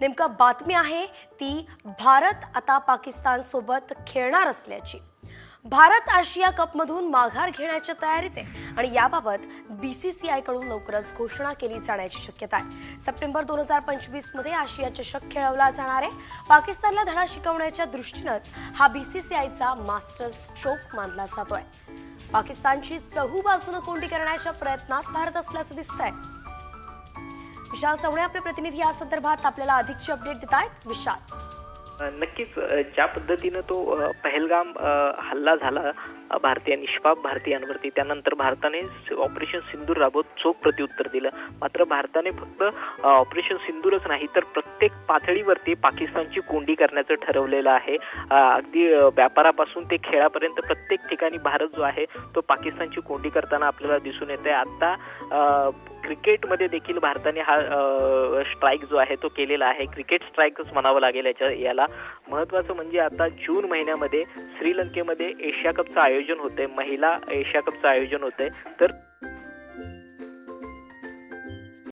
नेमकं बातमी आहे ती भारत आता पाकिस्तानसोबत खेळणार असल्याची. भारत आशिया कपमधून माघार घेण्याच्या तयारीत आहे आणि याबाबत बी सी सी आयकडून लवकरच घोषणा केली जाण्याची शक्यता आहे. सप्टेंबर दोन हजार पंचवीसमध्ये आशिया चषक खेळवला जाणार आहे. पाकिस्तानला धडा शिकवण्याच्या दृष्टीनंच हा बी सी सी आयचा मास्टर स्ट्रोक मानला जातोय. पाकिस्तानची चहू बाजूनं कोंडी करण्याच्या प्रयत्नात भारत असल्याचं दिसतंय. विशाल सवणे आपले प्रतिनिधी या संदर्भात आपल्याला अधिकची अपडेट देत आहेत. विशाल. नक्कीच ज्या पद्धतीनं तो पहलगाम हल्ला झाला भारतीय निष्पाप भारतीयांवरती त्यानंतर भारताने ऑपरेशन सिंदूर राबवत चोख प्रत्युत्तर दिलं. मात्र भारताने फक्त ऑपरेशन सिंदूरच नाही तर प्रत्येक पातळीवरती पाकिस्तानची कोंडी करण्याचं ठरवलेलं आहे. अगदी व्यापारापासून ते खेळापर्यंत प्रत्येक ठिकाणी भारत जो आहे तो पाकिस्तानची कोंडी करताना आपल्याला दिसून येते आता क्रिकेटमध्ये देखील भारताने हा स्ट्राईक जो आहे तो केलेला आहे. क्रिकेट स्ट्राईकच म्हणावं लागेल याच्या याला. महत्वाचं म्हणजे आता जून महिन्यामध्ये श्रीलंकेमध्ये एशिया कपचं आयोजन होतंय महिला एशिया कपचं आयोजन होतंय. तर